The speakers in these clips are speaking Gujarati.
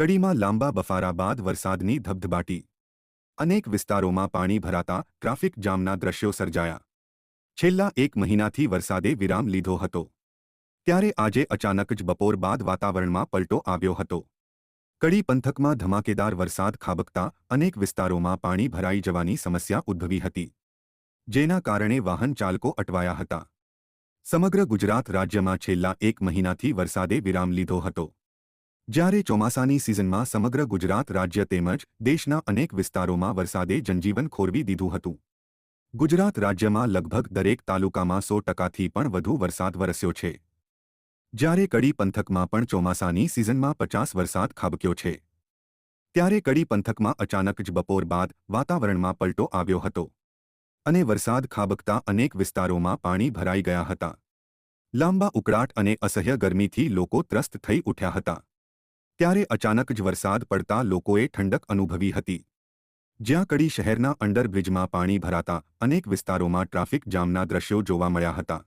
કડીમાં લાંબા બફારા બાદ વરસાદની ધબધબાટી. અનેક વિસ્તારોમાં પાણી ભરાતા ટ્રાફિક જામના દ્રશ્યો સર્જાયા. છેલ્લા એક મહિનાથી વરસાદે વિરામ લીધો હતો. ત્યારે આજે અચાનક જ બપોર બાદ વાતાવરણમાં પલટો આવ્યો હતો. કડી પંથકમાં ધમાકેદાર વરસાદ ખાબકતા અનેક વિસ્તારોમાં પાણી ભરાઈ જવાની સમસ્યા ઉદ્ભવી હતી. જેના કારણે વાહન ચાલકો અટવાયા હતા. સમગ્ર ગુજરાત રાજ્યમાં છેલ્લા એક મહિનાથી વરસાદે વિરામ લીધો હતો. જ્યારે ચોમાસાની સિઝનમાં સમગ્ર ગુજરાત રાજ્ય તેમજ દેશના અનેક વિસ્તારોમાં વરસાદે જનજીવન ખોરવી દીધું હતું. ગુજરાત રાજ્યમાં લગભગ દરેક તાલુકામાં સો ટકાથી પણ વધુ વરસાદ વરસ્યો છે. જ્યારે કડી પંથકમાં પણ ચોમાસાની સિઝનમાં પચાસ વરસાદ ખાબક્યો છે. ત્યારે કડી પંથકમાં અચાનક જ બપોર બાદ વાતાવરણમાં પલટો આવ્યો હતો. અને વરસાદ ખાબકતા અનેક વિસ્તારોમાં પાણી ભરાઈ ગયા હતા. લાંબા ઉકળાટ અને અસહ્ય ગરમીથી લોકો ત્રસ્ત થઈ ઉઠ્યા હતા. ત્યારે અચાનક જ વરસાદ પડતા લોકોએ ઠંડક અનુભવી હતી. જ્યાં કડી શહેરના અંડરબ્રિજમાં પાણી ભરાતા અનેક વિસ્તારોમાં ટ્રાફિક જામના દ્રશ્યો જોવા મળ્યા હતા.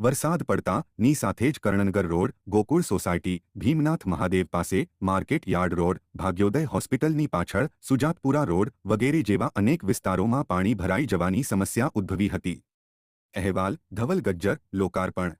વરસાદ પડતા ની સાથે જ કરણનગર રોડ, ગોકુળ સોસાયટી, ભીમનાથ મહાદેવ પાસે માર્કેટ યાર્ડ રોડ, ભાગ્યોદય હોસ્પિટલની પાછળ સુજાતપુરા રોડ વગેરે જેવા અનેક વિસ્તારોમાં પાણી ભરાઈ જવાની સમસ્યા ઉદ્ભવી હતી. અહેવાલ, ધવલ ગજ્જર, લોકાર્પણ.